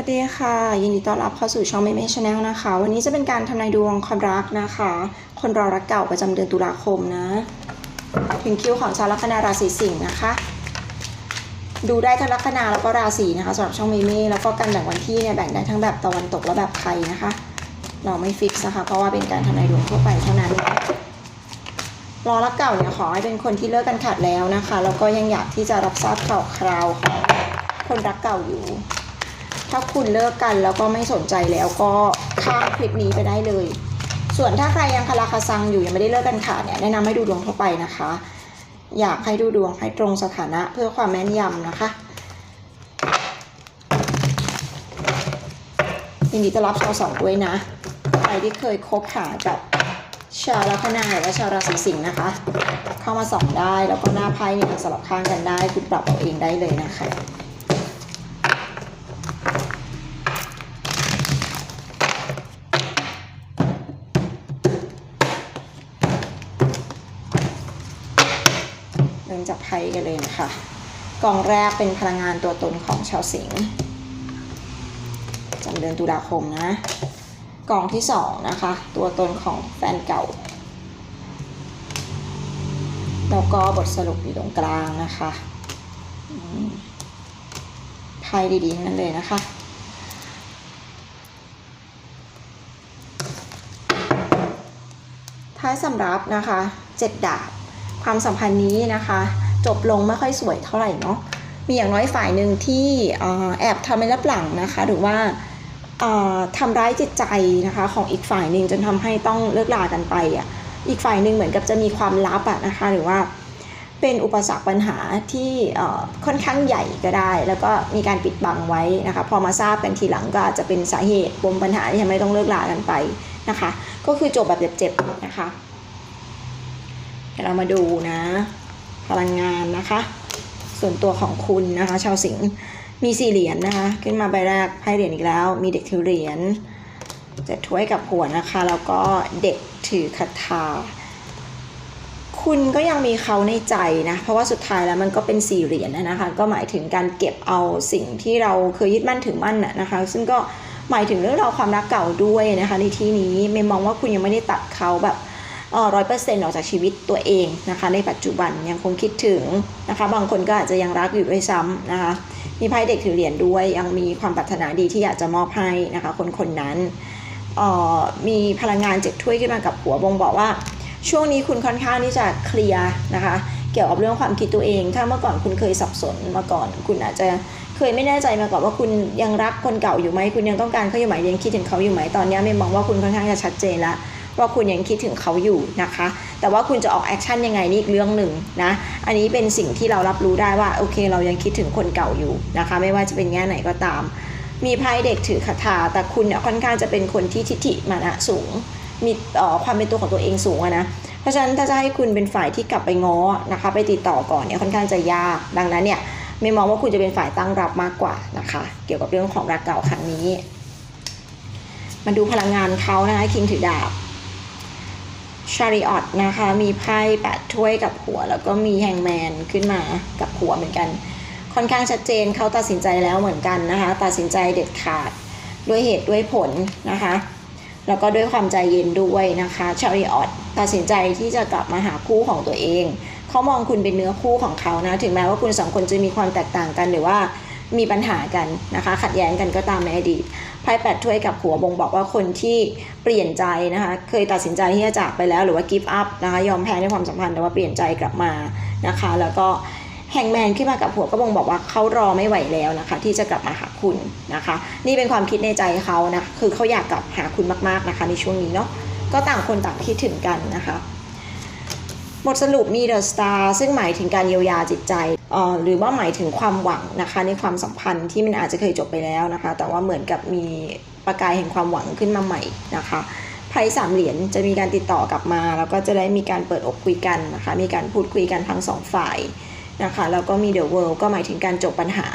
วัสดีค่ะ ยินดีต้อนรับเข้าสู่ช่องเมเม่ชาแนลนะคะ วันนี้จะเป็นการทำนายดวงความรักนะคะ คนรอรักเก่าประจำเดือนตุลาคมนะ ถึงคิวของชาวลัคนาราศีสิงห์นะคะ ดูได้ทั้งลัคนาแล้วก็ราศีนะคะสำหรับช่องเมเม่แล้วก็การแบ่งวันที่เนี่ยแบ่งได้ทั้งแบบตะวันตกและแบบไทยนะคะ เราไม่ฟิกนะคะเพราะว่าเป็นการทำนายดวงทั่วไปเท่านั้นรอรักเก่าเนี่ยขอให้เป็นคนที่เลิกกันขาดแล้วนะคะแล้วก็ยังอยากที่จะรับทราบข่าวคราวของคนรักเก่าอยู่ ถ้าคุณเลิกกันแล้วก็ไม่สนใจแล้วก็ข้ามคลิปนี้ไปได้เลย ส่วนถ้าใครยังคาราคาซังอยู่ยังไม่ได้เลิกกันขาดเนี่ยแนะนำให้ดูดวงทั่วไปนะคะ อยากให้ดูดวงให้ตรงสถานะเพื่อความแม่นยำนะคะยินดีต้อนรับชาวสองด้วยนะ ใครที่เคยคบหากับชาวลัคนาหรือว่าชาวราศีสิงห์นะคะ เข้ามาส่องได้แล้วก็หน้าไพ่เนี่ยสลับข้างกันได้ คุณปรับเอาเองได้เลยนะคะ เริ่มจากไพ่กันเลยนะคะกองแรกเป็นพลังงานตัวตนของชาวสิงห์จำเดือนตุลาคมนะกองที่สองนะคะ ตัวตนของแฟนเก่าแล้วก็บทสรุปอยู่ตรงกลางนะคะไพ่ดีๆนั่นเลยนะคะท้ายสำรับนะคะเจ็ดดาบ ความสัมพันธ์นี้นะคะ จบลงไม่ค่อยสวยเท่าไหร่เนาะมีอย่างน้อยฝ่ายหนึ่งที่แอบทำในรับหลังนะคะ หรือว่าทำร้ายจิตใจนะคะ ของอีกฝ่ายหนึ่งจนทำให้ต้องเลิกลากันไปอะอีกฝ่ายหนึ่งเหมือนกับจะมีความลับอะนะคะ หรือว่าเป็นอุปสรรคปัญหาที่ค่อนข้างใหญ่ก็ได้ แล้วก็มีการปิดบังไว้นะคะ พอมาทราบกันทีหลังก็อาจจะเป็นสาเหตุปมปัญหาที่ทำให้ต้องเลิกลากันไปนะคะ ก็คือจบแบบเจ็บๆนะคะ ดี๋ยวเรามาดูนะ พลังงานนะคะ ส่วนตัวของคุณนะคะ ชาวสิงห์มีสี่เหรียญนะคะ ขึ้นมาใบแรกไพ่เหรียญอีกแล้ว มีเด็กถือเหรียญจะถ้วยกับหัวนะคะ แล้วก็เด็กถือคาถาคุณก็ยังมีเขาในใจนะ เพราะว่าสุดท้ายแล้วมันก็เป็นสี่เหรียญนะนะคะ ก็หมายถึงการเก็บเอาสิ่งที่เราเคยยึดมั่นถือมั่นน่ะนะคะ ซึ่งก็หมายถึงเรื่องราวความรักเก่าด้วยนะคะ ในที่นี้ไม่มองว่าคุณยังไม่ได้ตัดเขาแบบ ร้อยเปอร์เซ็นต์ออกจากชีวิตตัวเองนะคะ ในปัจจุบันยังคงคิดถึงนะคะ บางคนก็อาจจะยังรักอยู่ด้วยซ้ำนะคะ มีไพ่เด็กถือเหรียญด้วย ยังมีความปรารถนาดีที่อยากจะมอบให้นะคะ คนคนนั้นมีพลังงานเจ็ดถ้วยขึ้นมากับหัวบ่งบอกว่า ช่วงนี้คุณค่อนข้างที่จะเคลียร์นะคะ เกี่ยวกับเรื่องความคิดตัวเอง ถ้าเมื่อก่อนคุณเคยสับสนมาก่อน คุณอาจจะเคยไม่แน่ใจมาก่อนว่าคุณยังรักคนเก่าอยู่ไหมคุณยังต้องการเขาอยู่ไหมยังคิดถึงเขาอยู่ไหมตอนนี้ไม่มองว่าคุณค่อนข้างจะชัดเจนแล้ว ว่าคุณยังคิดถึงเขาอยู่นะคะ แต่ว่าคุณจะออกแอคชั่นยังไงนี่อีกเรื่องหนึ่งนะ อันนี้เป็นสิ่งที่เรารับรู้ได้ว่าโอเค เรายังคิดถึงคนเก่าอยู่นะคะ ไม่ว่าจะเป็นแง่ไหนก็ตาม มีไพ่เด็กถือคาถาแต่คุณเนี่ยค่อนข้างจะเป็นคนที่ทิฐิมานะสูง มีต่อความเป็นตัวของตัวเองสูงนะเพราะฉะนั้นถ้าจะให้คุณเป็นฝ่ายที่กลับไปง้อนะคะ ไปติดต่อก่อนเนี่ยค่อนข้างจะยาก ดังนั้นเนี่ยไม่มองว่าคุณจะเป็นฝ่ายตั้งรับมากกว่านะคะ เกี่ยวกับเรื่องของรักเก่าครั้งนี้ มาดูพลังงานเขานะคะคิงถือดาบ ชาริออตนะคะ มีไพ่แปดถ้วยกับหัว แล้วก็มีแฮงแมนขึ้นมากับหัวเหมือนกัน ค่อนข้างชัดเจนเขาตัดสินใจแล้วเหมือนกันนะคะ ตัดสินใจเด็ดขาดด้วยเหตุด้วยผลนะคะ แล้วก็ด้วยความใจเย็นด้วยนะคะชาริออตตัดสินใจที่จะกลับมาหาคู่ของตัวเอง เขามองคุณเป็นเนื้อคู่ของเขานะ ถึงแม้ว่าคุณสองคนจะมีความแตกต่างกันหรือว่า มีปัญหากันนะคะ ขัดแย้งกันก็ตามในอดีตไพ่แปดถ้วยกับหัวบ่งบอกว่าคนที่เปลี่ยนใจนะคะ เคยตัดสินใจที่จะจากไปแล้วหรือว่า give up นะคะ ยอมแพ้ในความสัมพันธ์แต่ว่าเปลี่ยนใจกลับมานะคะ แล้วก็แฮงแมนขึ้นมากับหัวก็บ่งบอกว่าเขารอไม่ไหวแล้วนะคะ ที่จะกลับมาหาคุณนะคะ นี่เป็นความคิดในใจเขานะคือเขาอยากกลับหาคุณมากๆนะคะ ในช่วงนี้เนาะก็ต่างคนต่างคิดถึงกันนะคะ บทสรุปมีเดอะสตาร์ซึ่งหมายถึงการเยียวยาจิตใจ หรือว่าหมายถึงความหวังนะคะในความสัมพันธ์ที่มันอาจจะเคยจบไปแล้วนะคะ แต่ว่าเหมือนกับมีประกายแห่งความหวังขึ้นมาใหม่นะคะไพ่สามเหรียญจะมีการติดต่อกลับมา แล้วก็จะได้มีการเปิดอกคุยกันนะคะมีการพูดคุยกันทั้งสองฝ่ายนะคะแล้วก็มีเดอะเวิลด์ก็หมายถึงการจบปัญหา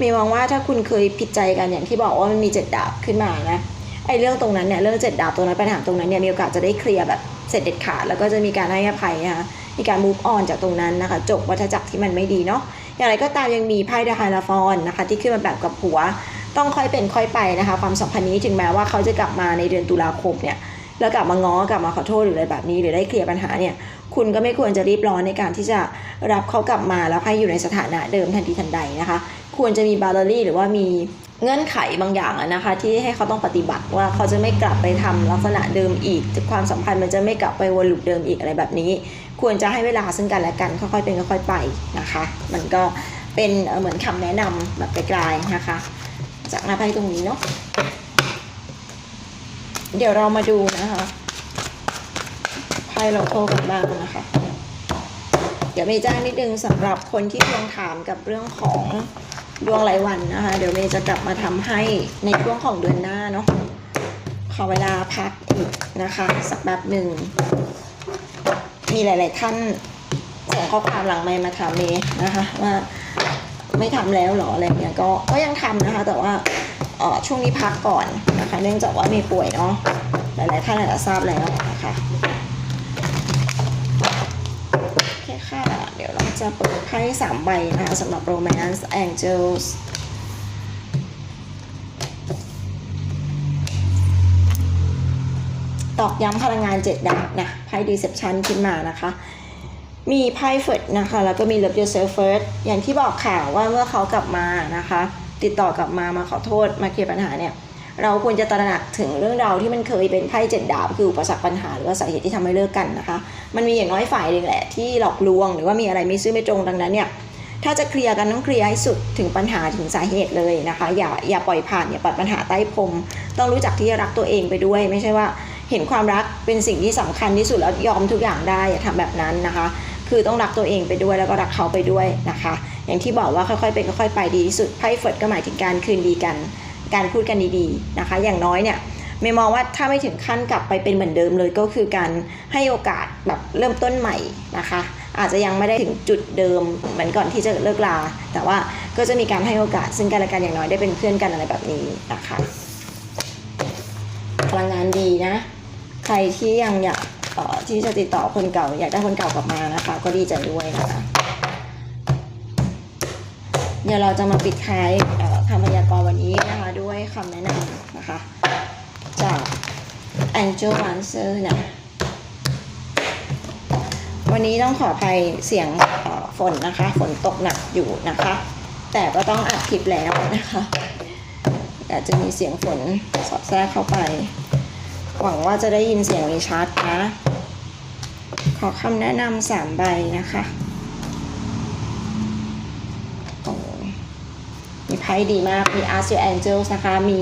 มีมองว่าถ้าคุณเคยผิดใจกันอย่างที่บอกว่ามันมีเจ็ดดาบขึ้นมานะไอ้เรื่องตรงนั้นเนี่ยเรื่องเจ็ดดาบตรงนั้นปัญหาตรงนั้นเนี่ยมีโอกาสจะได้เคลียร์แบบเสร็จเด็ดขาดแล้วก็จะมีการให้อภัยนะคะมีการ move on จากตรงนั้นนะคะ จบวัฏจักรที่มันไม่ดีเนาะอย่างไรก็ตามยังมีไพ่เดอะไฮลาฟอนนะคะ ที่ขึ้นมาแบบกับหัว ต้องค่อยเป็นค่อยไปนะคะ ความสัมพันธ์นี้ถึงแม้ว่าเขาจะกลับมาในเดือนตุลาคมเนี่ยแล้วกลับมาง้อกลับมาขอโทษหรืออะไรแบบนี้ หรือได้เคลียร์ปัญหาเนี่ยคุณก็ไม่ควรจะรีบร้อนในการที่จะรับเขากลับมาแล้วให้อยู่ในสถานะเดิมทันทีทันใดนะคะ ควรจะมีบาลลี่หรือว่ามีเงื่อนไขบางอย่างนะคะ ที่ให้เขาต้องปฏิบัติว่าเขาจะไม่กลับไปทำลักษณะเดิมอีกความสัมพันธ์มันจะไม่กลับไปวนลูปเดิมอีกอะไรแบบนี้ ควรจะให้เวลาซึ่งกันและกันค่อยๆเป็นค่อยๆไปนะคะ มันก็เป็นเหมือนคำแนะนำแบบไกลๆนะคะ จากหน้าไพ่ตรงนี้เนาะเดี๋ยวเรามาดูนะคะไพ่เราโทรกันบ้างนะคะ เดี๋ยวเมย์แจ้งนิดนึงสำหรับคนที่ทวงถามกับเรื่องของดวงรายวันนะคะ เดี๋ยวเมย์จะกลับมาทำให้ในช่วงของเดือนหน้าเนาะขอเวลาพักอีกนะคะ สักแบบหนึ่ง มีหลาย ๆ ท่านส่งข้อความหลังไมมาถามเมย์นะคะว่าไม่ทำแล้วหรออะไรเงี้ยก็ก็ยังทำนะคะ แต่ว่าเออช่วงนี้พักก่อนนะคะ เนื่องจากว่าเมย์ป่วยเนาะหลาย ๆ ท่านอาจจะทราบแล้วนะคะโอเคค่ะ เดี๋ยวเราจะเปิดไพ่สามใบนะคะสำหรับ Romance Angels ตอกย้ำพลังงานเจ็ดดาบนะไพ่ Deception ขึ้นมานะคะ มีไพ่เฟิร์นะคะ แล้วก็มี Love Yourself First อย่างที่บอกข่าวว่าเมื่อเขากลับมานะคะ ติดต่อกลับมามาขอโทษมาเคลียร์ปัญหาเนี่ยเราควรจะตระหนักถึงเรื่องราวที่มันเคยเป็นไพ่เจ็ดดาบคืออุปสรรคปัญหาหรือว่าสาเหตุที่ทำให้เลิกกันนะคะ มันมีอย่างน้อยฝ่ายหนึ่งแหละที่หลอกลวง หรือว่ามีอะไรไม่ซื่อไม่ตรงดังนั้นเนี่ยถ้าจะเคลียร์กันต้องเคลียร์ให้สุดถึงปัญหาถึงสาเหตุเลยนะคะ อย่าอย่าปล่อยผ่านอย่าปัดปัญหาใต้พรมต้องรู้จักที่จะรักตัวเองไปด้วย ไม่ใช่ว่า เห็นความรักเป็นสิ่งที่สำคัญที่สุดแล้วยอมทุกอย่างได้อย่าทำแบบนั้นนะคะ คือต้องรักตัวเองไปด้วยแล้วก็รักเขาไปด้วยนะคะ อย่างที่บอกว่าค่อยๆเป็นค่อยๆไปดีที่สุดไพ่เฟิร์ดก็หมายถึงการคืนดีกัน การพูดกันดีๆนะคะ อย่างน้อยเนี่ยไม่มองว่าถ้าไม่ถึงขั้นกลับไปเป็นเหมือนเดิมเลยก็คือการให้โอกาสแบบเริ่มต้นใหม่นะคะ อาจจะยังไม่ได้ถึงจุดเดิมเหมือนก่อนที่จะเลิกลา แต่ว่าก็จะมีการให้โอกาส ซึ่งกันและกันอย่างน้อยได้เป็นเพื่อนกันอะไรแบบนี้นะคะพลังงานดีนะ รที่ยังอยากที่จะติดต่อคนเก่า อยากได้คนเก่ากลับมานะคะ ก็ดีใจด้วยนะคะ เดี๋ยวเราจะมาปิดท้ายคำพยากรณ์วันนี้นะคะ ด้วยคำแนะนำนะคะ จาก Angel Answer นะวันนี้ต้องขออภัยเสียงฝนนะคะ ฝนตกหนักอยู่นะคะ แต่ก็ต้องอัดคลิปแล้วนะคะอาจจะมีเสียงฝนสอดแทรกเข้าไป หวังว่าจะได้ยินเสียงนี้ชัดนะ ขอคำแนะนำสามใบนะคะโอ้มีไพ่ดีมาก มี Ask Your Angels นะคะ มี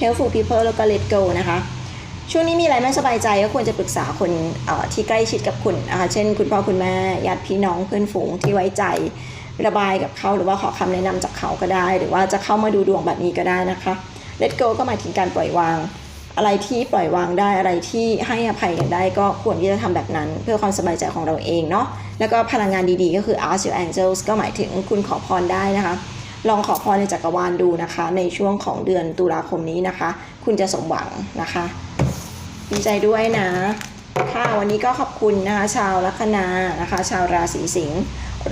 Helpful People แล้วก็ Let Go นะคะช่วงนี้มีอะไรไม่สบายใจก็ควรจะปรึกษาคนที่ใกล้ชิดกับคุณนะคะเช่น คุณพ่อคุณแม่ญาติพี่น้องเพื่อนฝูงที่ไว้ใจระบายกับเขาหรือว่าขอคำแนะนำจากเขาก็ได้ หรือว่าจะเข้ามาดูดวงแบบนี้ก็ได้นะคะ Let go ก็หมายถึงการปล่อยวาง อะไรที่ปล่อยวางได้อะไรที่ให้อภัยกันได้ก็ควรที่จะทำแบบนั้น เพื่อความสบายใจของเราเองเนาะแล้วก็พลังงานดีๆ ก็คือ ask your angels ก็หมายถึงคุณขอพรได้นะคะ ลองขอพรในจักรวาลดูนะคะ ในช่วงของเดือนตุลาคมนี้นะคะ คุณจะสมหวังนะคะดีใจด้วยนะค่ะวันนี้ก็ขอบคุณนะคะชาวลัคนานะคะ ชาวราศีสิงห์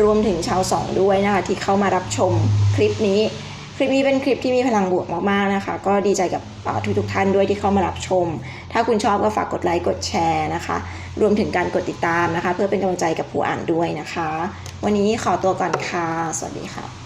รวมถึงชาวสองด้วยนะคะที่เข้ามารับชมคลิปนี้ คลิปนี้เป็นคลิปที่มีพลังบวกมากๆนะคะ ก็ดีใจกับทุกทุกๆท่านด้วยที่เข้ามารับชม ถ้าคุณชอบก็ฝากกดไลค์กดแชร์นะคะ รวมถึงการกดติดตามนะคะ เพื่อเป็นกำลังใจกับผู้อ่านด้วยนะคะ วันนี้ขอตัวก่อนค่ะ สวัสดีค่ะ